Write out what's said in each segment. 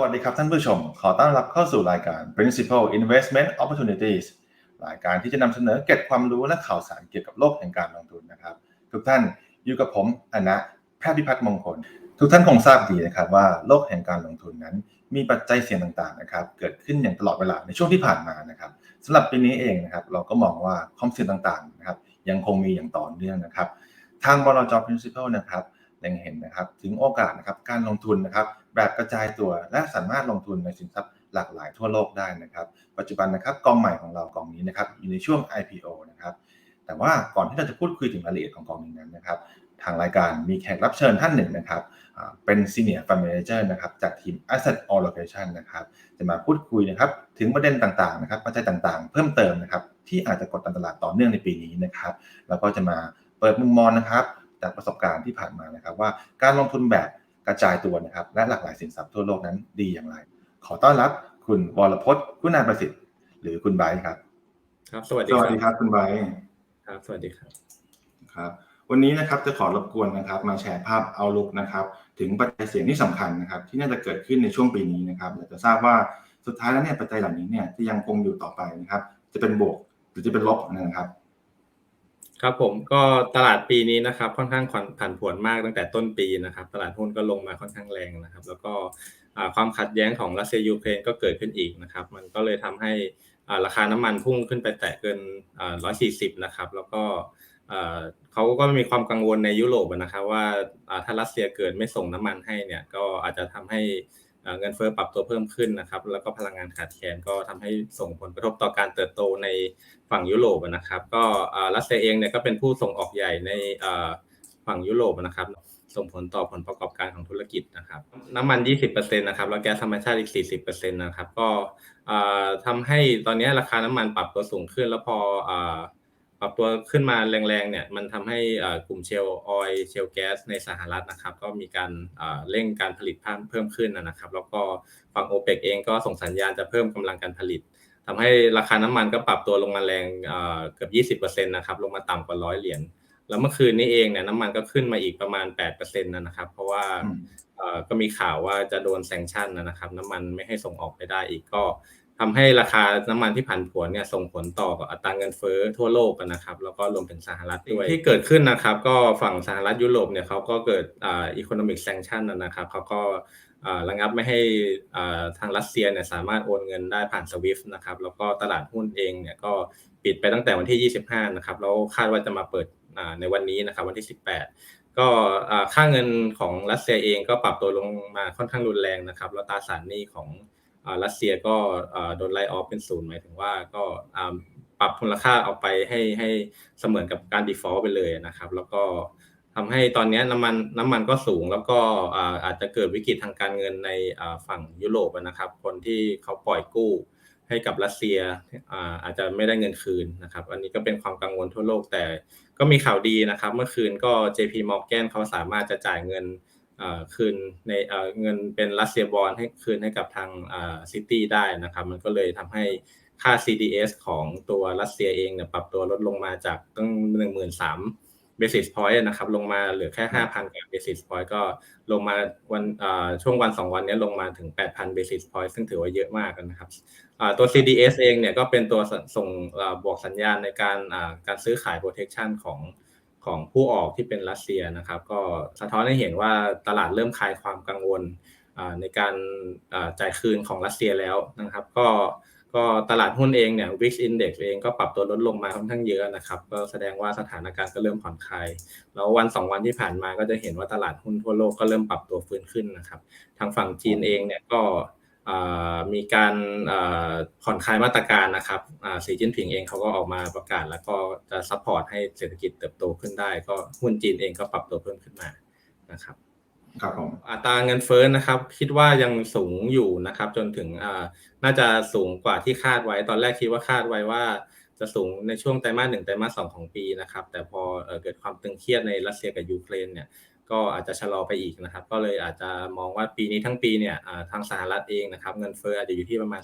วัสดีครับท่านผู้ชม ขอต้อนรับเข้าสู่รายการ Principal Investment Opportunities รายการที่จะนำเสนอเก็บความรู้และข่าวสารเกี่ยวกับโลกแห่งการลงทุนนะครับ ทุกท่านอยู่กับผมอนะแพทย์พิพัฒน์มงคล ทุกท่านคงทราบดีนะครับว่าโลกแห่งการลงทุนนั้น มีปัจจัยเสี่ยงต่างๆนะครับ เกิดขึ้นอย่างตลอดเวลาในช่วงที่ผ่านมานะครับสำหรับปีนี้เองนะครับ เราก็มองว่าความเสี่ยงต่างๆนะครับยังคงมีอย่างต่อเนื่องนะครับ ทางบลจ Principal นะครับ เล็งเห็นนะครับถึงโอกาสนะครับการลงทุนนะครับแบบกระจายตัวและสามารถลงทุนในสินทรัพย์หลากหลายทั่วโลกได้นะครับปัจจุบันนะครับกองใหม่ของเรากองนี้นะครับอยู่ในช่วง IPO นะครับแต่ว่าก่อนที่เราจะพูดคุยถึงรายละเอียดของกองนี้นั้นนะครับทางรายการมีแขกรับเชิญท่านหนึ่งนะครับเป็น Senior Fund Manager นะครับจากทีม Asset Allocation นะครับจะมาพูดคุยนะครับถึงประเด็นต่างๆนะครับปัจจัยต่างๆ เพิ่มเติมนะครับที่อาจจะกดดันตลาดต่อเนื่องในปีนี้นะครับแล้วก็จะมาเปิดมุมมองนะครับ จากประสบการณ์ที่ผ่านมานะครับ ว่าการลงทุนแบบกระจายตัวนะครับและหลากหลายสินทรัพย์ทั่วโลกนั้นดีอย่างไร ขอต้อนรับคุณวรพจน์คุณาประสิทธิ์ หรือคุณไบร์ครับ ครับ สวัสดีสวัสดีครับคุณไบร์ครับ สวัสดีครับครับ วันนี้นะครับจะขอรบกวนนะครับ มาแชร์ภาพเอาลุกนะครับ ถึงปัจจัยเสี่ยงที่สำคัญนะครับ ที่น่าจะเกิดขึ้นในช่วงปีนี้นะครับอยากจะทราบว่าสุดท้ายแล้วเนี่ยปัจจัยเหล่านี้เนี่ยจะยังคงอยู่ต่อไปนะครับ จะเป็นบวกหรือจะเป็นลบนะครับ ครับผมก็ตลาดปีนี้นะครับค่อนข้างผันผวนมากตั้งแต่ต้นปีนะครับ ตลาดหุ้นก็ลงมาค่อนข้างแรงนะครับ แล้วก็ความขัดแย้งของรัสเซียยูเครนก็เกิดขึ้นอีกนะครับ มันก็เลยทำให้ราคาน้ำมันพุ่งขึ้นไปแตะเกิน 140 นะครับ แล้วก็เขาก็มีความกังวลในยุโรปนะครับ ว่าถ้ารัสเซียเกิดไม่ส่งน้ำมันให้เนี่ยก็อาจจะทำให้ เงินเฟ้อปรับตัวเพิ่มขึ้นนะครับ แล้วก็พลังงานขาดแคลนก็ทำให้ส่งผลกระทบต่อการเติบโตในฝั่งยุโรปนะครับ ก็รัสเซียเองเนี่ยก็เป็นผู้ส่งออกใหญ่ในฝั่งยุโรปนะครับส่งผลต่อผลประกอบการของธุรกิจนะครับ น้ำมัน 20%นะครับแล้วแก๊สธรรมชาติอีก 40%นะครับ ก็ทำให้ตอนนี้ราคาน้ำมันปรับตัวสูงขึ้นแล้วพอ ปรับตัวขึ้นมาแรงๆเนี่ยมันทำให้กลุ่มเชลออยเชลแก๊สในสหรัฐนะครับ ก็มีการเร่งการผลิตเพิ่มขึ้นนะครับ แล้วก็ฝั่งโอเปกเองก็ส่งสัญญาณจะเพิ่มกำลังการผลิตทำให้ราคาน้ำมันก็ปรับตัวลงมาแรงเกือบ20%นะครับลงมาต่ำกว่าร้อยเหรียญแล้วเมื่อคืนนี้เองเนี่ยน้ำมันก็ขึ้นมาอีกประมาณ8%นะครับ เพราะว่าก็มีข่าวว่าจะโดนแซงชั่นนะครับ น้ำมันไม่ให้ส่งออกไปได้อีกก็ ทำให้ราคาน้ำมันที่ผันผวนเนี่ยส่งผลต่อกับอัตราเงินเฟ้อทั่วโลกนะครับ แล้วก็รวมถึงสหรัฐด้วยที่เกิดขึ้นนะครับ ก็ฝั่งสหรัฐยุโรปเนี่ยเขาก็เกิดอ่าอีโคโนมิกแซงชันนะครับเขาก็ระงับไม่ให้ทางรัสเซียเนี่ยสามารถโอนเงินได้ผ่านสวิฟต์นะครับ แล้วก็ตลาดหุ้นเองเนี่ยก็ปิดไปตั้งแต่วันที่ 25 นะครับ แล้วคาดว่าจะมาเปิดในวันนี้นะครับ วันที่ 18 ก็ค่าเงินของรัสเซียเองก็ปรับตัวลงมาค่อนข้างรุนแรงนะครับ แล้วตราสารหนี้ของ รัสเซียก็โดนไล่ออฟเป็นศูนย์หมายถึงว่าก็ปรับมูลค่าเอาไปให้ให้เสมือนกับการ default ไปเลยนะครับ แล้วก็ทำให้ตอนนี้น้ำมันน้ำมันก็สูงแล้วก็อาจจะเกิดวิกฤตทางการเงินในฝั่งยุโรปนะครับ คนที่เขาปล่อยกู้ให้กับรัสเซียอาจจะไม่ได้เงินคืนนะครับ อันนี้ก็เป็นความกังวลทั่วโลกแต่ก็มีข่าวดีนะครับ เมื่อคืนก็ JP Morgan เขาสามารถจะจ่ายเงิน คืนในเงินเป็นรัสเซียบอลให้คืนให้กับทางซิตี้ได้นะครับ มันก็เลยทำให้ค่า CDS ของตัวรัสเซียเองเนี่ยปรับตัวลดลงมาจากตั้งหนึ่งหมื่นสาม basis point นะครับลงมาเหลือแค่ห้าพันกับ basis point ก็ลงมาวันช่วงวันสองวันนี้ลงมาถึงแปดพัน basis point ซึ่งถือว่าเยอะมากนะครับตัว CDS เองเนี่ยก็เป็นตัวส่งบอกสัญญาณในการการซื้อขาย protection ของ ของผู้ออกที่เป็นรัสเซียนะครับ ก็สะท้อนให้เห็นว่าตลาดเริ่มคลายความกังวลในการจ่ายคืนของรัสเซียแล้วนะครับ ก็ก็ตลาดหุ้นเองเนี่ย VIX Index เองก็ปรับตัวลดลงมาค่อนข้างเยอะนะครับ ก็แสดงว่าสถานการณ์ก็เริ่มผ่อนคลาย แล้ววันสองวันที่ผ่านมาก็จะเห็นว่าตลาดหุ้นทั่วโลกก็เริ่มปรับตัวฟื้นขึ้นนะครับ ทางฝั่งจีนเองเนี่ยก็ มีการผ่อนคลายมาตรการนะครับสีจิ้นผิงเองเขาก็ออกมาประกาศ แล้วก็จะซัพพอร์ตให้เศรษฐกิจเติบโตขึ้นได้ ก็หุ้นจีนเองก็ปรับตัวเพิ่มขึ้นมานะครับครับผมอัตราเงินเฟ้อนะครับ คิดว่ายังสูงอยู่นะครับ จนถึงน่าจะสูงกว่าที่คาดไว้ ตอนแรกคิดว่าคาดไว้ว่า จะสูงในช่วงไตรมาสหนึ่งไตรมาสสองของปีนะครับ แต่พอเกิดความตึงเครียดในรัสเซียกับยูเครนเนี่ย ก็อาจจะชะลอไปอีกนะครับ ก็เลยอาจจะมองว่าปีนี้ทั้งปีเนี่ยทางสหรัฐเองนะครับ เงินเฟ้ออาจจะอยู่ที่ประมาณ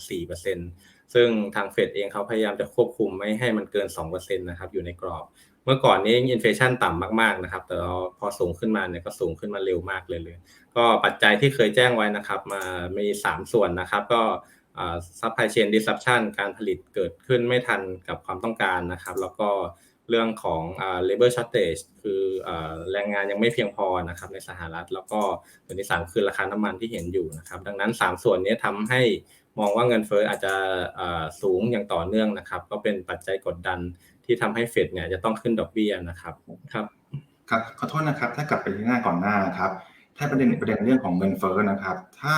4%ซึ่งทางเฟดเองเขาพยายามจะควบคุมไม่ให้มันเกิน 2%นะครับอยู่ในกรอบ เมื่อก่อนนี้อินเฟชันต่ำมากๆนะครับ แต่พอสูงขึ้นมาเนี่ยก็สูงขึ้นมาเร็วมากเลยเลย ก็ปัจจัยที่เคยแจ้งไว้นะครับ มามี 3 ส่วนนะครับ ก็ซัพพลายเชนดิสซับชันการผลิตเกิดขึ้นไม่ทันกับความต้องการนะครับ แล้วก็ เรื่องของ labor shortage คือแรงงานยังไม่เพียงพอนะครับในสหรัฐ แล้วก็ตัวที่สามคือราคาน้ำมันที่เห็นอยู่นะครับ ดังนั้น 3 ส่วนนี้ทำให้มองว่าเงินเฟ้ออาจจะสูงอย่างต่อเนื่องนะครับ ก็เป็นปัจจัยกดดันที่ทำให้เฟดเนี่ยจะต้องขึ้นดอกเบี้ยนะครับครับครับขอโทษนะครับ ถ้ากลับไปที่หน้าก่อนหน้านครับ ถ้าประเด็นประเด็นเรื่องของเงินเฟ้อนะครับ ถ้า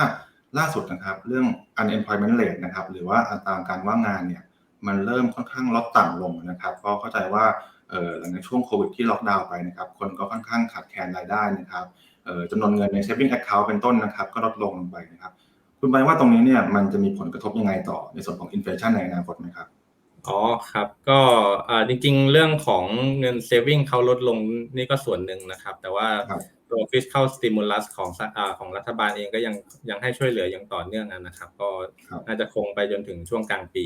ล่าสุดนะครับเรื่อง unemployment rate นะครับหรือว่าอัตราการว่างงานเนี่ย มันเริ่มค่อนข้างลดต่ำลงนะครับก็เข้าใจว่าเออหลังจากช่วงโควิดที่ล็อกดาวน์ไปนะครับคนก็ค่อนข้างขาดแคลนรายได้นะครับเออจำนวนเงินใน saving account เป็นต้นนะครับ ก็ลดลงลงไปนะครับ คุณใบว่าตรงนี้เนี่ยมันจะมีผลกระทบยังไงต่อในส่วนของ inflation ในอนาคตไหมครับอ๋อครับก็อ่าจริงๆ เรื่องของเงิน saving เขาลดลงนี่ก็ส่วนหนึ่งนะครับ แต่ว่าครับตัว fiscal stimulus ของสอ่าของรัฐบาลเองก็ยังยังให้ช่วยเหลืออย่างต่อเนื่องนะครับ ก็ครับน่าจะคงไปจนถึงช่วงกลางปี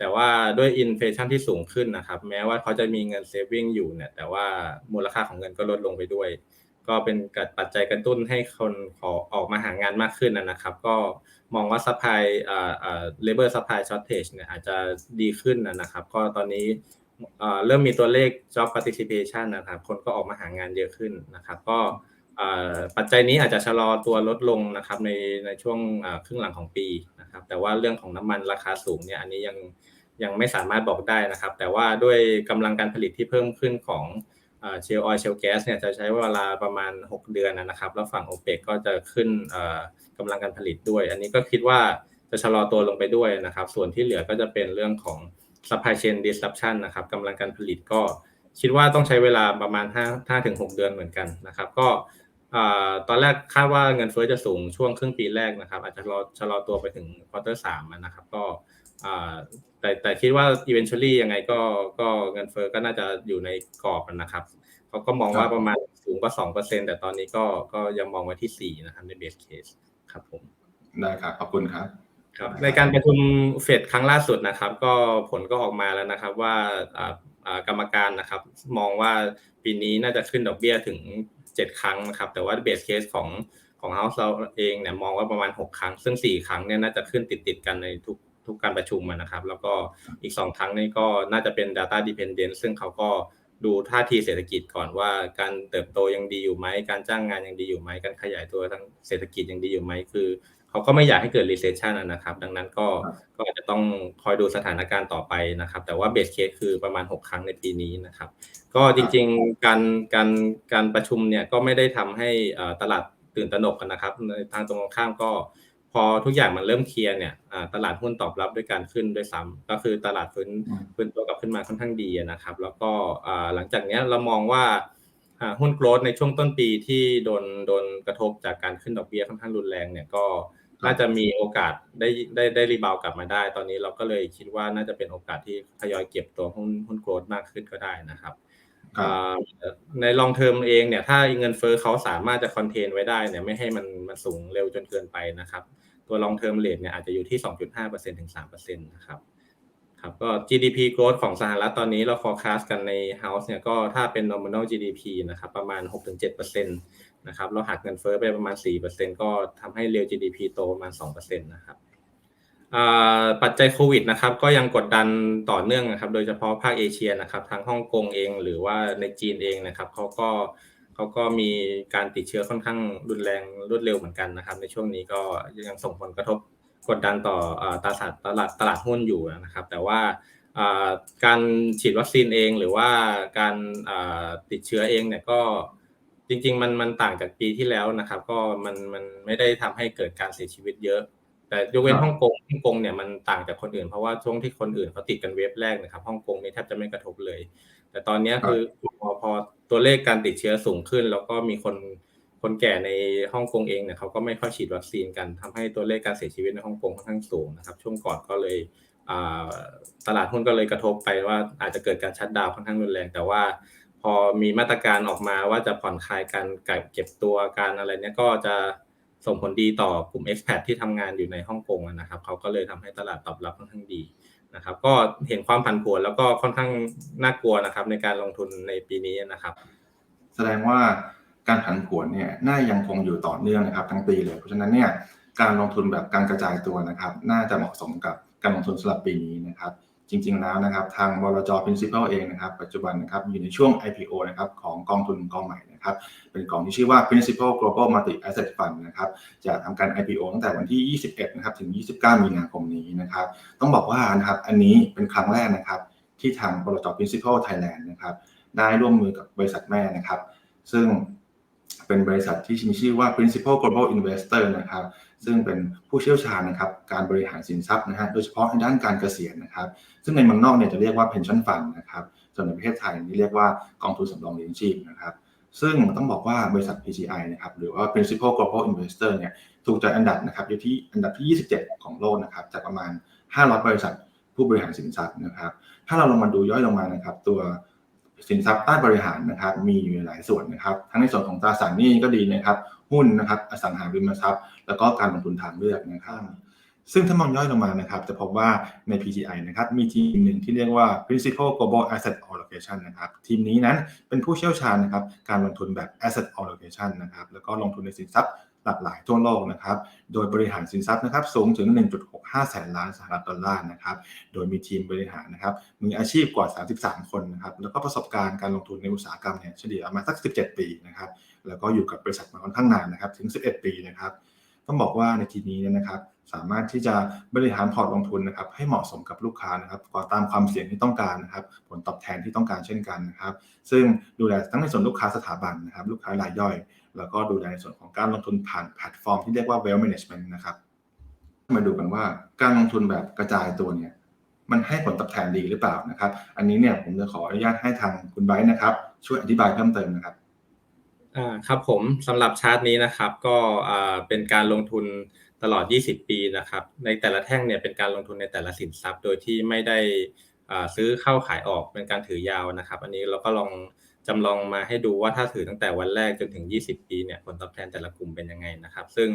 แต่ว่าด้วย inflation ที่สูงขึ้นนะครับ แม้ว่าเขาจะมีเงิน saving อยู่เนี่ย แต่ว่ามูลค่าของเงินก็ลดลงไปด้วย ก็เป็นกัดปัจจัยกระตุ้นให้คนขอออกมาหางานมากขึ้นนะครับ ก็มองว่า supply อ่าอ่า labor supply shortage เนี่ยอาจจะดีขึ้นนะครับ ก็ตอนนี้อ่าเริ่มมีตัวเลข job participation นะครับ คนก็ออกมาหางานเยอะขึ้นนะครับ ก็อ่าปัจจัยนี้อาจจะชะลอตัวลดลงนะครับในในช่วงอ่าครึ่งหลังของปี นะครับแต่ว่าเรื่องของน้ำมันราคาสูงเนี่ยอันนี้ยังยังไม่สามารถบอกได้นะครับ แต่ว่าด้วยกำลังการผลิตที่เพิ่มขึ้นของเชลออยเชลแก๊สเนี่ยจะใช้เวลาประมาณ 6 เดือนนะครับ แล้วฝั่งโอเปกก็จะขึ้นอ่ากำลังการผลิตด้วย อันนี้ก็คิดว่าจะชะลอตัวลงไปด้วยนะครับ ส่วนที่เหลือก็จะเป็นเรื่องของ supply chain disruption นะครับกำลังการผลิตก็คิดว่าต้องใช้เวลาประมาณ5 5ถึง6เดือนเหมือนกันนะครับ ก็ ตอนแรกคาดว่าเงินเฟ้อจะสูงช่วงครึ่งปีแรกนะครับ อาจจะรอชะลอตัวไปถึงควอเตอร์สามนะครับ ก็อ่าแต่แต่คิดว่า eventually ยังไงก็ก็เงินเฟ้อก็น่าจะอยู่ในกรอบนะครับเขาก็มองว่าประมาณสูงกว่าสองเปอร์เซ็นแต่ตอนนี้ก็ก็ยังมองไว้ที่สี่นะครับใน base case ครับผมได้ครับขอบคุณครับครับในการประชุมเฟดครั้งล่าสุดนะครับ ก็ผลก็ออกมาแล้วนะครับว่าอ่าอ่ากรรมการนะครับ มองว่าปีนี้น่าจะขึ้นดอกเบี้ยถึง 7 ครั้งนะครับ แต่ว่าเบสเคสของของเฮาส์เราเองเนี่ยมองว่าประมาณ 6 ครั้ง ซึ่ง 4 ครั้งเนี่ยน่าจะขึ้นติดติดกันในทุกทุกการประชุมนะครับ แล้วก็อีก 2 ครั้งนี่ก็น่าจะเป็น data dependent ซึ่งเขาก็ดูท่าทีเศรษฐกิจก่อนว่าการเติบโตยังดีอยู่ไหม การจ้างงานยังดีอยู่ไหม การขยายตัวทางเศรษฐกิจยังดีอยู่ไหม คือ เขาก็ไม่อยากให้เกิด recession อะนะครับ ดังนั้นก็ครับก็อาจจะต้องคอยดูสถานการณ์ต่อไปนะครับ แต่ว่า base case คือประมาณ 6 ครั้งในปีนี้นะครับ ก็จริงๆการการการประชุมเนี่ยก็ไม่ได้ทำให้เอ่อตลาดตื่นตระหนกกันนะครับในทางตรงกันข้ามก็พอทุกอย่างมันเริ่มเคลียร์เนี่ยอ่าตลาดหุ้นตอบรับด้วยการขึ้นด้วยซ้ำก็คือตลาดฟื้นอืมฟื้นตัวกลับขึ้นมาค่อนข้างดีอะนะครับ แล้วก็อ่าหลังจากเนี้ยเรามองว่าอ่าหุ้นโกลดในช่วงต้นปีที่โดนโดนกระทบจากการขึ้นดอกเบี้ยค่อนข้างรุนแรงเนี่ยก็ น่าจะมีโอกาสได้ได้ได้รีบาวกลับมาได้ ตอนนี้เราก็เลยคิดว่าน่าจะเป็นโอกาสที่ทยอยเก็บตัวหุ้นหุ้นโกลดมากขึ้นก็ได้นะครับครับอ่าในลองเทอมเองเนี่ยถ้าเงินเฟ้อเขาสามารถจะคอนเทนไว้ได้เนี่ยไม่ให้มันมันสูงเร็วจนเกินไปนะครับ ตัวลองเทอมเรทเนี่ยอาจจะอยู่ที่ 2.5%ถึง3%นะครับครับก็ GDP growth ของสหรัฐตอนนี้เรา forecast กันใน House เนี่ยก็ถ้าเป็น nominal GDP นะครับประมาณ 6-7% นะครับเราหักเงินเฟ้อไปประมาณ 4%ก็ทำให้ real GDP โตประมาณ 2%นะครับปัจจัยโควิดนะครับก็ยังกดดันต่อเนื่องนะครับ โดยเฉพาะภาคเอเชียนะครับทางฮ่องกงเองหรือว่าในจีนเองนะครับเขาก็เขาก็มีการติดเชื้อค่อนข้างรุนแรงรวดเร็วเหมือนกันนะครับ ในช่วงนี้ก็ยังส่งผลกระทบกดดันต่อตลาดตลาดตลาดหุ้นอยู่นะครับ แต่ว่าการฉีดวัคซีนเองหรือว่าการติดเชื้อเองเนี่ยก็ จริง ๆ มันมันต่างจากปีที่แล้วนะครับ ก็มันมันไม่ได้ทำให้เกิดการเสียชีวิตเยอะ แต่ยกเว้นครับฮ่องกงฮ่องกงเนี่ยมันต่างจากคนอื่นเพราะว่าช่วงที่คนอื่นเขาติดกันเวฟแรกนะครับฮ่องกงนี่แทบจะไม่กระทบเลย แต่ตอนเนี้ยคือพอพอตัวเลขการติดเชื้อสูงขึ้น แล้วก็มีคนคนแก่ในฮ่องกงเองเนี่ยเขาก็ไม่ค่อยฉีดวัคซีนกันทำให้ตัวเลขการเสียชีวิตในฮ่องกงค่อนข้างสูงนะครับ ช่วงก่อนก็เลยอ่าตลาดหุ้นก็เลยกระทบไปว่าอาจจะเกิดการชัดดาวน์ค่อนข้างรุนแรง แต่ว่า พอมีมาตรการออกมาว่าจะผ่อนคลายการเก็บตัวการอะไรเนี่ยก็จะส่งผลดีต่อกลุ่ม expat ที่ทำงานอยู่ในฮ่องกงนะครับเขาก็เลยทำให้ตลาดตอบรับค่อนข้างดีนะครับ ก็เห็นความผันผวนแล้วก็ค่อนข้างน่ากลัวนะครับ ในการลงทุนในปีนี้นะครับ แสดงว่าการผันผวนเนี่ยน่ายังคงอยู่ต่อเนื่องนะครับทั้งปีเลย เพราะฉะนั้นเนี่ยการลงทุนแบบการกระจายตัวนะครับ น่าจะเหมาะสมกับการลงทุนสำหรับปีนี้นะครับ จริงๆแล้วนะครับทางบลจ principal เองนะครับปัจจุบันนะครับอยู่ในช่วง IPO นะครับของกองทุนกองใหม่นะครับเป็นกองที่ชื่อว่า principal global multi asset fund นะครับจะทำการ IPO ตั้งแต่วันที่ 21นะครับถึง 29 มีนาคมนี้นะครับต้องบอกว่านะครับอันนี้เป็นครั้งแรกนะครับที่ทางบลจ principal Thailand นะครับได้ร่วมมือกับบริษัทแม่นะครับ ซึ่งเป็นบริษัทที่มีชื่อว่า principal global investor นะครับ ซึ่งเป็นผู้เชี่ยวชาญนะครับการบริหารสินทรัพย์นะฮะโดยเฉพาะในด้านการเกษียณนะครับ ซึ่งในเมืองนอกเนี่ยจะเรียกว่า pension fund นะครับส่วนในประเทศไทยนี่เรียกว่ากองทุนสำรองเลี้ยงชีพนะครับซึ่งต้องบอกว่าบริษัท PGI นะครับหรือว่า Principal Global Investor เนี่ยถูกจัดอันดับนะครับอยู่ที่อันดับที่ 27 ของโลกนะครับจากประมาณ 500 บริษัทผู้บริหารสินทรัพย์นะครับ ถ้าเราลงมาดูย่อยลงมานะครับตัว สินทรัพย์ใต้บริหารนะครับ มีอยู่หลายส่วนนะครับ ทั้งในส่วนของตราสารหนี้ก็ดีนะครับ หุ้นนะครับ อสังหาริมทรัพย์ แล้วก็การลงทุนทางเลือกนะครับซึ่งถ้ามองย่อยลงมานะครับ จะพบว่าใน PGI นะครับ มีทีมหนึ่งที่เรียกว่า Principal Global Asset Allocation นะครับ ทีมนี้นั้นเป็นผู้เชี่ยวชาญนะครับ การลงทุนแบบ Asset Allocation นะครับ แล้วก็ลงทุนในสินทรัพย์ หลากหลายทั่วโลกนะครับ โดยบริหารสินทรัพย์นะครับสูงถึง 1.65 แสนล้านสหรัฐดอลลาร์นะครับ โดยมีทีมบริหารนะครับมืออาชีพกว่า 33 คนนะครับ แล้วก็ประสบการณ์การลงทุนในอุตสาหกรรมเนี่ยเฉลี่ยประมาณสัก 17 ปีนะครับ แล้วก็อยู่กับบริษัทมาค่อนข้างนานนะครับถึง 11 ปีนะครับต้องบอกว่าในทีนี้เนี่ยนะครับสามารถที่จะบริหารพอร์ตลงทุนนะครับให้เหมาะสมกับลูกค้านะครับก่อตามความเสี่ยงที่ต้องการนะครับ ผลตอบแทนที่ต้องการเช่นกันนะครับ ซึ่งดูแลทั้งในส่วนลูกค้าสถาบันนะครับ ลูกค้ารายย่อย แล้วก็ดูแลในส่วนของการลงทุนผ่านแพลตฟอร์มที่เรียกว่า wealth management นะครับ มาดูกันว่าการลงทุนแบบกระจายตัวเนี่ยมันให้ผลตอบแทนดีหรือเปล่านะครับ อันนี้เนี่ยผมจะขออนุญาตให้ทางคุณไบร์นะครับ ช่วยอธิบายเพิ่มเติมนะครับอ่าครับผมสำหรับชาร์ตนี้นะครับก็อ่าเป็นการลงทุนตลอด 20 ปีนะครับ ในแต่ละแท่งเนี่ยเป็นการลงทุนในแต่ละสินทรัพย์ โดยที่ไม่ได้อ่าซื้อเข้าขายออกเป็นการถือยาวนะครับ อันนี้เราก็ลอง จำลองมาให้ดูว่าถ้าถือตั้งแต่วันแรกจนถึง 20 ปีเนี่ยผลตอบแทนแต่ละกลุ่มเป็นยังไงนะครับ ซึ่ง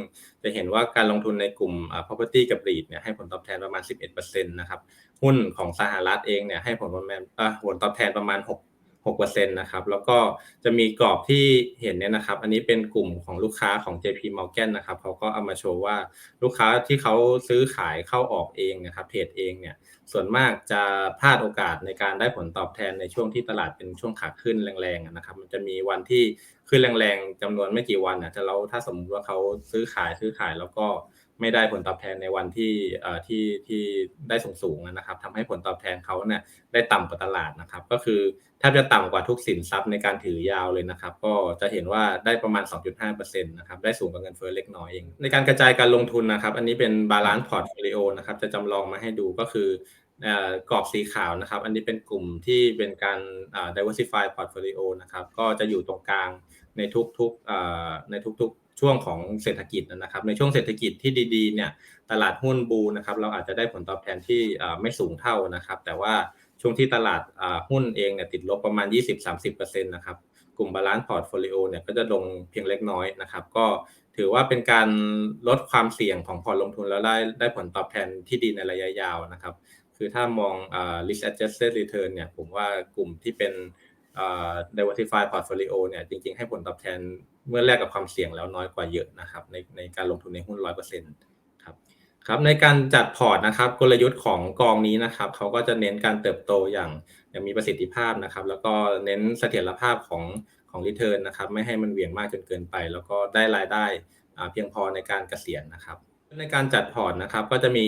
จะเห็นว่าการลงทุนในกลุ่มอ่า property กับ REIT เนี่ยให้ผลตอบแทนประมาณ 11%นะครับ หุ้นของสหรัฐเองเนี่ยให้ผลประมาณผลตอบแทนประมาณ 6 6%นะครับ แล้วก็จะมีกรอบที่เห็นเนี่ยนะครับ อันนี้เป็นกลุ่มของลูกค้าของ JP Morgan นะครับเขาก็เอามาโชว์ว่าลูกค้าที่เขาซื้อขายเข้าออกเองนะครับเทรดเองเนี่ยส่วนมากจะพลาดโอกาสในการได้ผลตอบแทนในช่วงที่ตลาดเป็นช่วงขาขึ้นแรงๆนะครับ มันจะมีวันที่ขึ้นแรงๆจำนวนไม่กี่วันนะถ้าเราถ้าสมมติว่าเขาซื้อขายซื้อขายแล้วก็ ไม่ได้ผลตอบแทนในวันที่ที่ที่ได้สูงๆนะครับทำให้ผลตอบแทนเขาเนี่ยได้ต่ำกว่าตลาดนะครับ ก็คือแทบจะต่ำกว่าทุกสินทรัพย์ในการถือยาวเลยนะครับ ก็จะเห็นว่าได้ประมาณ 2.5%นะครับได้สูงกว่าเงินเฟ้อเล็กน้อยเอง ในการกระจายการลงทุนนะครับ อันนี้เป็นบาลานซ์พอร์ตโฟลิโอนะครับจะจำลองมาให้ดูก็คือกรอบสีขาวนะครับ อันนี้เป็นกลุ่มที่เป็นการ diversify portfolio นะครับ ก็จะอยู่ตรงกลางในทุกๆในทุกๆ ช่วงของเศรษฐกิจนะครับ ในช่วงเศรษฐกิจที่ดีๆเนี่ยตลาดหุ้นบูนะครับ เราอาจจะได้ผลตอบแทนที่ไม่สูงเท่านะครับ แต่ว่าช่วงที่ตลาดหุ้นเองเนี่ยติดลบประมาณ 20-30%นะครับกลุ่มบาลานซ์พอร์ตโฟลิโอเนี่ยก็จะลงเพียงเล็กน้อยนะครับ ก็ถือว่าเป็นการลดความเสี่ยงของพอร์ตลงทุนแล้วได้ได้ผลตอบแทนที่ดีในระยะยาวนะครับ คือถ้ามอง risk adjusted return เนี่ยผมว่ากลุ่มที่เป็น diversify portfolio เนี่ยจริงๆให้ผลตอบแทน เมื่อแลกกับความเสี่ยงแล้วน้อยกว่าเยอะนะครับ ในในการลงทุนในหุ้น100%ครับครับในการจัดพอร์ตนะครับ กลยุทธ์ของกองนี้นะครับเขาก็จะเน้นการเติบโตอย่างอย่างมีประสิทธิภาพนะครับ แล้วก็เน้นเสถียรภาพของของ return นะครับ ไม่ให้มันเหวี่ยงมากจนเกินไป แล้วก็ได้รายได้อ่าเพียงพอในการเกษียณนะครับในการจัดพอร์ตนะครับก็จะมี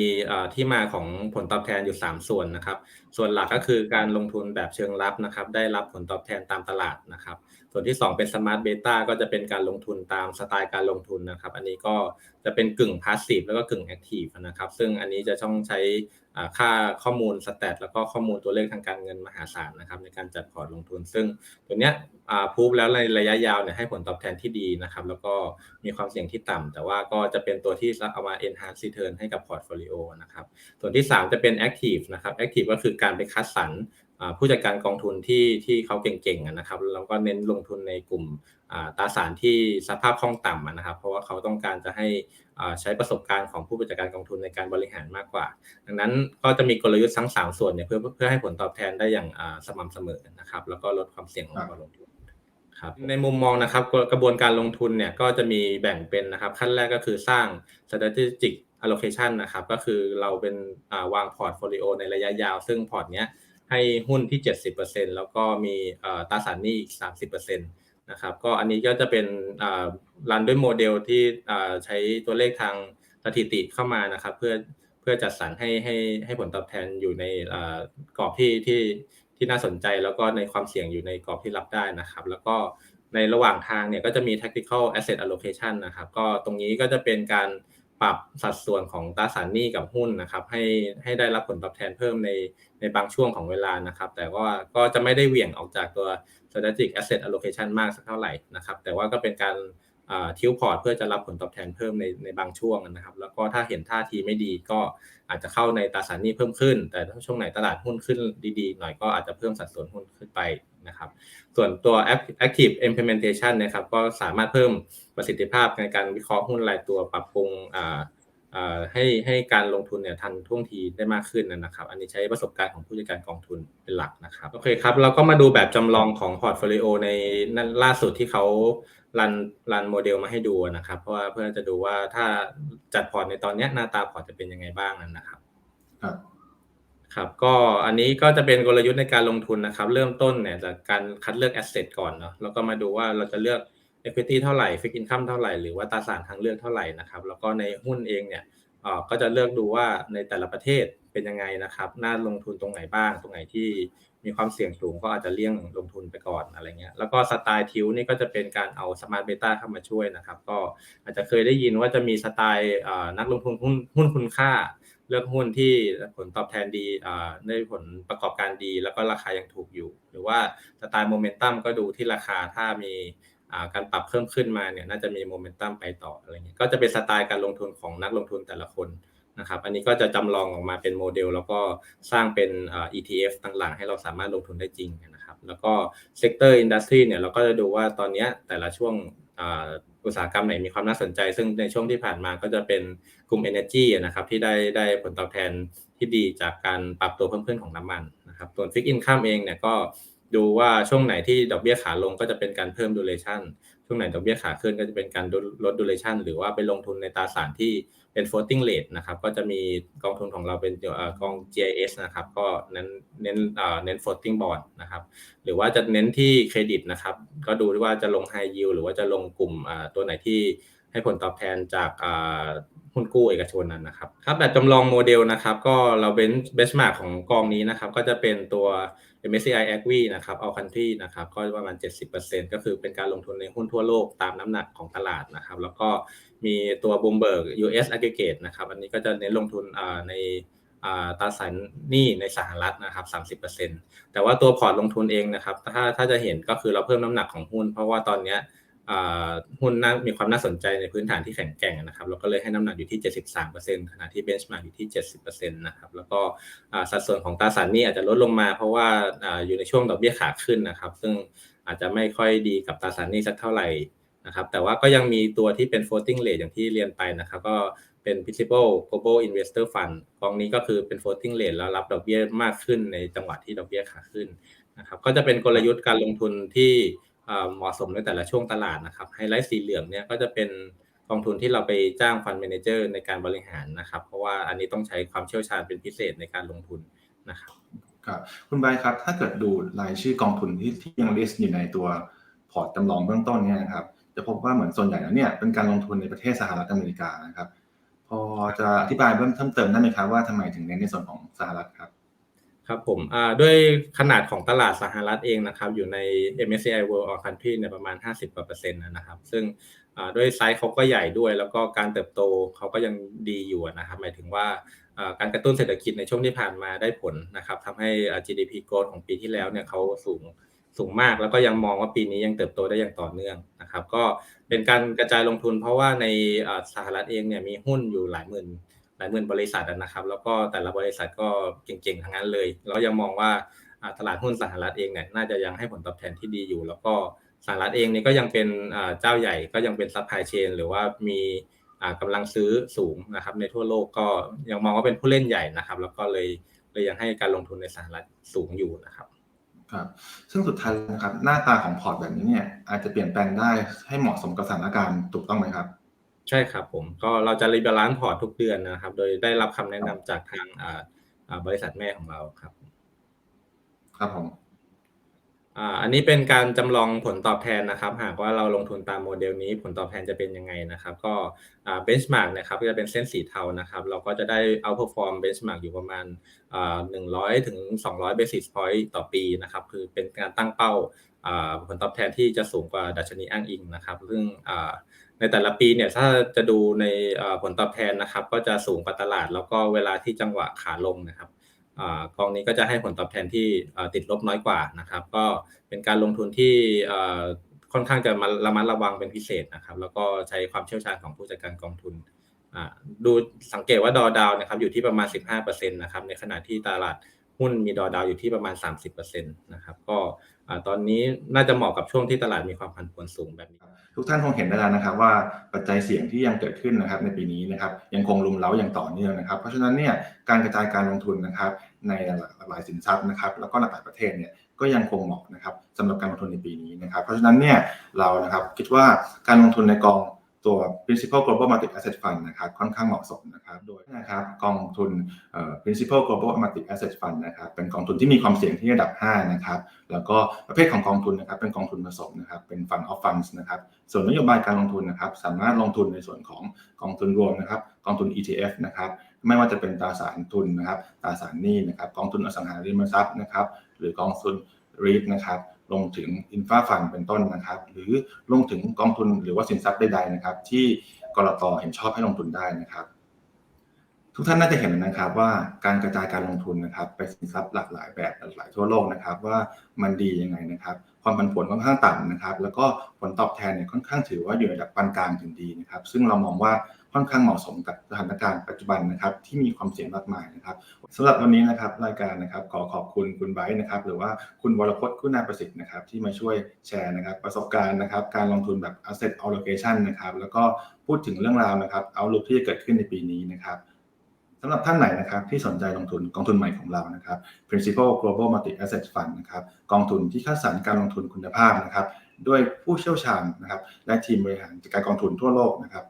ที่มาของผลตอบแทนอยู่ 3 ส่วนนะครับ ส่วนหลักก็คือการลงทุนแบบเชิงรับนะครับ ได้รับผลตอบแทนตามตลาดนะครับ ส่วนที่ 2 เป็นสมาร์ทเบต้าก็จะเป็นการลงทุนตามสไตล์การลงทุนนะครับ อันนี้ก็จะเป็นกึ่งพาสซีฟแล้วก็กึ่งแอคทีฟนะครับ ซึ่งอันนี้จะต้องใช้ค่าข้อมูลสแตทแล้วก็ข้อมูลตัวเลขทางการเงินมหาศาลนะครับในการจัดพอร์ตลงทุน ซึ่งตัวเนี้ยพูฟแล้วในระยะยาวเนี่ยให้ผลตอบแทนที่ดีนะครับ แล้วก็มีความเสี่ยงที่ต่ำแต่ว่าก็จะเป็นตัวที่เอามา enhance return ให้กับพอร์ตโฟลิโอนะครับ ส่วนที่ 3 จะเป็น active นะครับ active ก็คือการไปคัดสรร ผู้จัดการกองทุนที่ที่เขาเก่งๆนะครับแล้วก็เน้นลงทุนในกลุ่มตราสารที่สภาพคล่องต่ำนะครับ เพราะว่าเขาต้องการจะให้ใช้ประสบการณ์ของผู้จัดการกองทุนในการบริหารมากกว่า ดังนั้นก็จะมีกลยุทธ์ทั้งสามส่วนเนี่ยเพื่อเพื่อให้ผลตอบแทนได้อย่างสม่ำเสมอนะครับ แล้วก็ลดความเสี่ยงของการลงทุนครับในมุมมองนะครับกระบวนการลงทุนเนี่ยก็จะมีแบ่งเป็นนะครับ ขั้นแรกก็คือสร้าง strategic allocation นะครับ ก็คือเราเป็นวางพอร์ตโฟลิโอในระยะยาว ซึ่งพอร์ตเนี้ย ให้หุ้นที่ 70%แล้วก็มีตราสารหนี้อีก 30%นะครับก็อันนี้ก็จะเป็นรันด้วยโมเดลที่ใช้ตัวเลขทางสถิติเข้ามานะครับ เพื่อเพื่อจัดสรรให้ให้ให้ผลตอบแทนอยู่ในกรอบที่ที่ที่น่าสนใจ แล้วก็ในความเสี่ยงอยู่ในกรอบที่รับได้นะครับ แล้วก็ในระหว่างทางเนี่ยก็จะมี tactical asset allocation นะครับ ก็ตรงนี้ก็จะเป็นการ ปรับสัดส่วนของตราสารหนี้กับหุ้นนะครับ ให้ให้ได้รับผลตอบแทนเพิ่มในในบางช่วงของเวลานะครับ แต่ว่าก็จะไม่ได้เหวี่ยงออกจากตัว strategic asset allocation มากสักเท่าไหร่นะครับ แต่ว่าก็เป็นการทิวพอร์ตเพื่อจะรับผลตอบแทนเพิ่มในในบางช่วงนะครับ แล้วก็ถ้าเห็นท่าทีไม่ดีก็อาจจะเข้าในตราสารหนี้เพิ่มขึ้น แต่ถ้าช่วงไหนตลาดหุ้นขึ้นดีๆ หน่อยก็อาจจะเพิ่มสัดส่วนหุ้นขึ้นไป นะครับส่วนตัว active implementation นะครับก็สามารถเพิ่มประสิทธิภาพในการวิเคราะห์หุ้นรายตัวปรับปรุงให้ให้การลงทุนเนี่ยทันท่วงทีได้มากขึ้นนะครับ อันนี้ใช้ประสบการณ์ของผู้จัดการกองทุนเป็นหลักนะครับโอเคครับเราก็มาดูแบบจำลองของพอร์ตโฟลิโอในนั่นล่าสุดที่เขารันรันโมเดลมาให้ดูนะครับ เพราะว่าเพื่อจะดูว่าถ้าจัดพอร์ตในตอนนี้หน้าตาพอร์ตจะเป็นยังไงบ้างนะครับครับ ครับก็อันนี้ก็จะเป็นกลยุทธ์ในการลงทุนนะครับ เริ่มต้นเนี่ยจากการคัดเลือกแอสเซทก่อนเนาะแล้วก็มาดูว่าเราจะเลือก equity เท่าไหร่ fixed income เท่าไหร่หรือว่าตราสารทางเลือกเท่าไหร่นะครับ แล้วก็ในหุ้นเองเนี่ยก็จะเลือกดูว่าในแต่ละประเทศเป็นยังไงนะครับน่าลงทุนตรงไหนบ้าง ตรงไหนที่มีความเสี่ยงสูงก็อาจจะเลี่ยงลงทุนไปก่อนอะไรเงี้ยแล้วก็สไตล์ทิวนี่ก็จะเป็นการเอา smart beta เข้ามาช่วยนะครับ ก็อาจจะเคยได้ยินว่าจะมีสไตล์นักลงทุนหุ้นหุ้นคุณค่า เลือกหุ้นที่ผลตอบแทนดีอ่าได้ผลประกอบการดีแล้วก็ราคายังถูกอยู่ หรือว่าสไตล์โมเมนตัมก็ดูที่ราคาถ้ามีการปรับเพิ่มขึ้นมาเนี่ยน่าจะมีโมเมนตัมไปต่ออะไรเงี้ยก็จะเป็นสไตล์การลงทุนของนักลงทุนแต่ละคนนะครับอันนี้ก็จะจำลองออกมาเป็นโมเดล แล้วก็สร้างเป็น ETF ต่างๆ ให้เราสามารถลงทุนได้จริงนะครับ แล้วก็เซกเตอร์อินดัสทรีเนี่ยเราก็จะดูว่าตอนนี้แต่ละช่วง อุตสาหกรรมไหนมีความน่าสนใจ ซึ่งในช่วงที่ผ่านมาก็จะเป็นกลุ่ม Energy นะครับที่ได้ได้ผลตอบแทนที่ดีจากการปรับตัวเพิ่มขึ้นของน้ำมันนะครับส่วนฟิกอินข้ามเองเนี่ยก็ดูว่าช่วงไหนที่ดอกเบี้ยขาลงก็จะเป็นการเพิ่มดูเลชั่น วงไหนดอกเบี้ยขาขึ้นก็จะเป็นการลด duration หรือว่าไปลงทุนในตราสารที่เป็น floating rate นะครับก็จะมีกองทุนของเราเป็นกอง GIS นะครับก็เน้นเน้นเน้น floating bond นะครับหรือว่าจะเน้นที่เครดิตนะครับก็ดูว่าจะลง high yield หรือว่าจะลงกลุ่มตัวไหนที่ให้ผลตอบแทนจากหุ้นกู้เอกชนนั้นนะครับครับแบบจำลองโมเดลนะครับก็เราเบนเบสมาร์กของกองนี้นะครับก็จะเป็นตัว MSCI Agri นะครับ All Country นะครับก็ประมาณ 70%ก็คือเป็นการลงทุนในหุ้นทั่วโลกตามน้ำหนักของตลาดนะครับ แล้วก็มีตัว Bloomberg US Aggregate นะครับ อันนี้ก็จะเน้นลงทุนในตราสารหนี้ในสหรัฐนะครับ 30%แต่ว่าตัวพอร์ตลงทุนเองนะครับ ถ้าถ้าจะเห็นก็คือเราเพิ่มน้ำหนักของหุ้น เพราะว่าตอนเนี้ย หุ้นน่ามีความน่าสนใจในพื้นฐานที่แข็งแกร่งนะครับเราก็เลยให้น้ำหนักอยู่ที่ 73%ขณะที่เบนช์มาร์กอยู่ที่ 70%นะครับ แล้วก็สัดส่วนของตราสารหนี้อาจจะลดลงมาเพราะว่าอ่าอยู่ในช่วงดอกเบี้ยขาขึ้นนะครับ ซึ่งอาจจะไม่ค่อยดีกับตราสารหนี้สักเท่าไหร่นะครับ แต่ว่าก็ยังมีตัวที่เป็น floating rate อย่างที่เรียนไปนะครับ ก็เป็น principal global investor fund กองนี้ก็คือเป็น floating rate แล้วรับดอกเบี้ยมากขึ้นในจังหวะที่ดอกเบี้ยขาขึ้นนะครับ ก็จะเป็นกลยุทธ์การลงทุนที่ เหมาะสมในแต่ละช่วงตลาดนะครับไฮไลท์สีเหลืองเนี่ยก็จะเป็นกองทุนที่เราไปจ้างฟันเมนเจอร์ในการบริหารนะครับ เพราะว่าอันนี้ต้องใช้ความเชี่ยวชาญเป็นพิเศษในการลงทุนนะครับครับคุณไบครับ ถ้าเกิดดูรายชื่อกองทุนที่ที่ยังลิสต์อยู่ในตัวพอร์ตจำลองเบื้องต้นเนี่ยนะครับ จะพบว่าเหมือนส่วนใหญ่แล้วเนี่ยเป็นการลงทุนในประเทศสหรัฐอเมริกานะครับ พอจะอธิบายเพิ่มเติมได้ไหมครับว่าทำไมถึงเน้นในส่วนของสหรัฐครับ ครับผมด้วยขนาดของตลาดสหรัฐเองนะครับอยู่ใน MSCI World All Country เนี่ยประมาณ 50กว่าเปอร์เซ็นต์นะครับซึ่งด้วยไซส์เขาก็ใหญ่ด้วย แล้วก็การเติบโตเขาก็ยังดีอยู่นะครับหมายถึงว่าการกระตุ้นเศรษฐกิจในช่วงที่ผ่านมาได้ผลนะครับทำให้ GDP growth ของปีที่แล้วเนี่ยเขาสูงสูงมากแล้วก็ยังมองว่าปีนี้ยังเติบโตได้อย่างต่อเนื่องนะครับ ก็เป็นการกระจายลงทุนเพราะว่าในสหรัฐเองเนี่ยมีหุ้นอยู่หลายหมื่น หลายหมื่นบริษัทนะครับ แล้วก็แต่ละบริษัทก็เก่งๆทั้งนั้นเลยเรายังมองว่าตลาดหุ้นสหรัฐเองเนี่ยน่าจะยังให้ผลตอบแทนที่ดีอยู่ แล้วก็สหรัฐเองนี่ก็ยังเป็นเจ้าใหญ่ก็ยังเป็นซัพพลายเชนหรือว่ามีอ่ากำลังซื้อสูงนะครับ ในทั่วโลกก็ยังมองว่าเป็นผู้เล่นใหญ่นะครับ แล้วก็เลยเลยยังให้การลงทุนในสหรัฐสูงอยู่นะครับครับซึ่งสุดท้ายนะครับหน้าตาของพอร์ตแบบนี้เนี่ยอาจจะเปลี่ยนแปลงได้ให้เหมาะสมกับสถานการณ์ถูกต้องไหมครับ ใช่ครับผมก็เราจะรีบาลานซ์พอร์ตทุกเดือนนะครับ โดยได้รับคำแนะนำจากทางอ่าอ่าบริษัทแม่ของเราครับ ครับผมอ่าอันนี้เป็นการจำลองผลตอบแทนนะครับ หากว่าเราลงทุนตามโมเดลนี้ผลตอบแทนจะเป็นยังไงนะครับ ก็อ่าเบนช์มาร์กนะครับก็จะเป็นเส้นสีเทานะครับ เราก็จะได้เอาพอร์ฟอร์มเบนช์มาร์กอยู่ประมาณอ่าหนึ่งร้อยถึงสองร้อยเบสิสพอยต์ต่อปีนะครับ คือเป็นการตั้งเป้าอ่าผลตอบแทนที่จะสูงกว่าดัชนีอ้างอิงนะครับ ซึ่งอ่า ในแต่ละปีเนี่ยถ้าจะดูในผลตอบแทนนะครับ ก็จะสูงกว่าตลาด แล้วก็เวลาที่จังหวะขาลงนะครับอกองนี้ก็จะให้ผลตอบแทนที่ติดลบน้อยกว่านะครับ ก็เป็นการลงทุนที่ค่อนข้างจะมาระมัดระวังเป็นพิเศษนะครับ แล้วก็ใช้ความเชี่ยวชาญของผู้จัดการกองทุนดูสังเกตว่าดอดาวนะครับอยู่ที่ประมาณ 15%นะครับในขณะที่ตลาดหุ้นมีดอดาวอยู่ที่ประมาณ 30%นะครับก็ ตอนนี้น่าจะเหมาะกับช่วงที่ตลาดมีความผันผวนสูงแบบนี้ ทุกท่านคงเห็นได้แล้วนะครับว่าปัจจัยเสี่ยงที่ยังเกิดขึ้นนะครับในปีนี้นะครับยังคงลุมเล้าอย่างต่อเนื่องนะครับ เพราะฉะนั้นเนี่ยการกระจายการลงทุนนะครับในหลากหลายสินทรัพย์นะครับแล้วก็หลากหลายประเทศเนี่ยก็ยังคงเหมาะนะครับสำหรับการลงทุนในปีนี้นะครับ เพราะฉะนั้นเนี่ยเรานะครับคิดว่าการลงทุนในกอง ตัว principal global multi asset fund นะครับค่อนข้างเหมาะสมนะครับโดยนะครับกองทุน principal global multi asset fund นะครับเป็นกองทุนที่มีความเสี่ยงที่ระดับ 5 นะครับแล้วก็ประเภทของกองทุนนะครับเป็นกองทุนผสมนะครับเป็น fund of funds นะครับส่วนนโยบายการลงทุนนะครับสามารถลงทุนในส่วนของกองทุนรวมนะครับกองทุน ETF นะครับไม่ว่าจะเป็นตราสารทุนนะครับตราสารหนี้นะครับกองทุนอสังหาริมทรัพย์นะครับหรือกองทุน REIT นะครับ ลงถึง Infra Fund เป็นต้นนะครับ หรือลงถึงกองทุนหรือว่าสินทรัพย์ใดๆนะครับ ที่กรตเห็นชอบให้ลงทุนได้นะครับ ทุกท่านน่าจะเห็นนะครับว่าการกระจายการลงทุนนะครับไปสินทรัพย์หลากหลายแบบหลากหลายทั่วโลกนะครับ ว่ามันดียังไงนะครับ ความผันผวนค่อนข้างต่ำนะครับ แล้วก็ผลตอบแทนเนี่ยค่อนข้างถือว่าอยู่ในระดับปานกลางถึงดีนะครับ ซึ่งเรามองว่า ค่อนข้างเหมาะสมกับสถานการณ์ปัจจุบันนะครับที่มีความเสี่ยงมากมายนะครับสำหรับวันนี้นะครับรายการนะครับขอขอบคุณคุณไบร์นะครับหรือว่าคุณวรพจน์คุณนาประสิทธิ์นะครับที่มาช่วยแชร์นะครับประสบการณ์นะครับการลงทุนแบบ asset allocation นะครับแล้วก็พูดถึงเรื่องราวนะครับ outlook ที่จะเกิดขึ้นในปีนี้นะครับสำหรับท่านไหนนะครับที่สนใจลงทุนกองทุนใหม่ของเรานะครับ Principal Global Multi Asset Fund นะครับกองทุนที่คัดสรรการลงทุนคุณภาพนะครับด้วยผู้เชี่ยวชาญนะครับและทีมบริหารจัดการกองทุนทั่วโลกนะครับ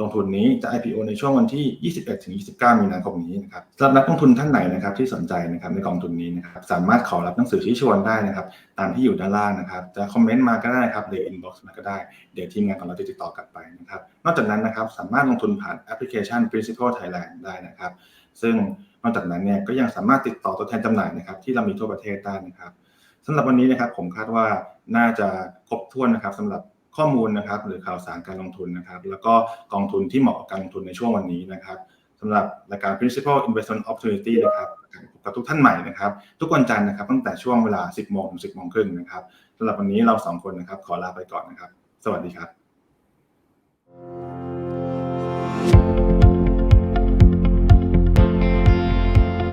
ลงทุนนี้จะ IPO ในช่วงวันที่ 21-29 มีนาคมนี้นะครับสำหรับนักลงทุนท่านไหนนะครับที่สนใจนะครับในกองทุนนี้นะครับสามารถขอรับหนังสือชี้ชวนได้นะครับตามที่อยู่ด้านล่างนะครับจะคอมเมนต์มาก็ได้ครับหรือ inbox มาก็ได้ เดี๋ยวทีมงานของเราจะติดต่อกลับไปนะครับนอกจากนั้นนะครับสามารถลงทุนผ่านแอปพลิเคชัน Principal Thailand ได้นะครับ ซึ่งนอกจากนั้นเนี่ยก็ยังสามารถติดต่อตัวแทนจำหน่ายนะครับที่เรามีทั่วประเทศได้นะครับสำหรับวันนี้นะครับผมคาดว่าน่าจะครบถ้วนนะครับสำหรับ ข้อมูลนะครับ หรือข่าวสารการลงทุนนะครับ แล้วก็กองทุนที่เหมาะกับการลงทุนในช่วงวันนี้นะครับสำหรับรายการ Principal Investment Opportunity นะครับกับทุกท่านใหม่นะครับ ทุกวันจันทร์นะครับ ตั้งแต่ช่วงเวลา 10 โมงถึง 10 โมงครึ่งนะครับสำหรับวันนี้เราสองคนนะครับ ขอลาไปก่อนนะครับ สวัสดีครับ